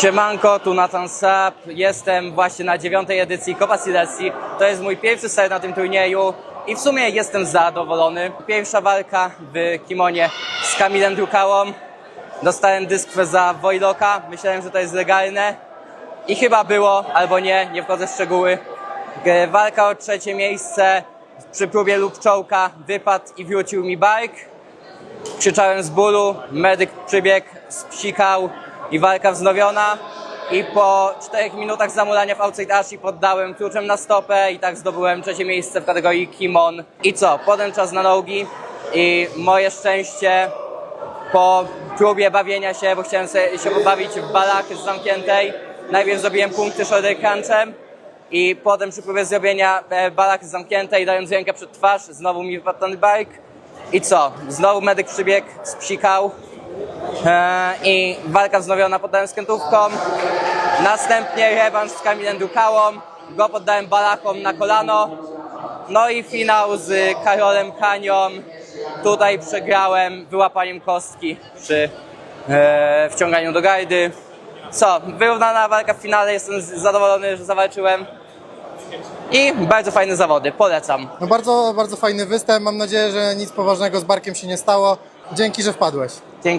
Siemanko, tu Nathan Sap. Jestem właśnie na dziewiątej edycji Copa Silesii. To jest mój pierwszy start na tym turnieju i w sumie jestem zadowolony. Pierwsza walka w kimonie z Kamilem Drukałą. Dostałem dyskwę za Wojloka. Myślałem, że to jest legalne i chyba było, albo nie, nie wchodzę w szczegóły. Walka o trzecie miejsce przy próbie lub czołka wypadł i wrócił mi bark. Krzyczałem z bólu, medyk przybiegł, spsikał i walka wznowiona. I po 4 minutach zamulania w outside Ashi poddałem kluczem na stopę i tak zdobyłem trzecie miejsce w kategorii Kimon. I co? Potem czas na nogi i moje szczęście po próbie bawienia się, bo chciałem się pobawić w balach z zamkniętej. Najpierw zrobiłem punkty shoulder crunchem i potem przy próbie zrobienia e, balach z zamkniętej, dając rękę przed twarz, znowu mi wypadł ten bike. I co? Znowu medyk przybiegł, spsikał i walka wznowiona poddałem skętówką. Następnie rewanż z Kamilem Dukałą, go poddałem balachom na kolano. No i finał z Karolem Kanią. Tutaj przegrałem wyłapaniem kostki przy e, wciąganiu do gajdy. Co, wyrównana walka w finale, jestem zadowolony, że zawalczyłem. I bardzo fajne zawody, polecam. No bardzo, bardzo fajny występ. Mam nadzieję, że nic poważnego z Barkiem się nie stało. Dzięki, że wpadłeś. Dzięki.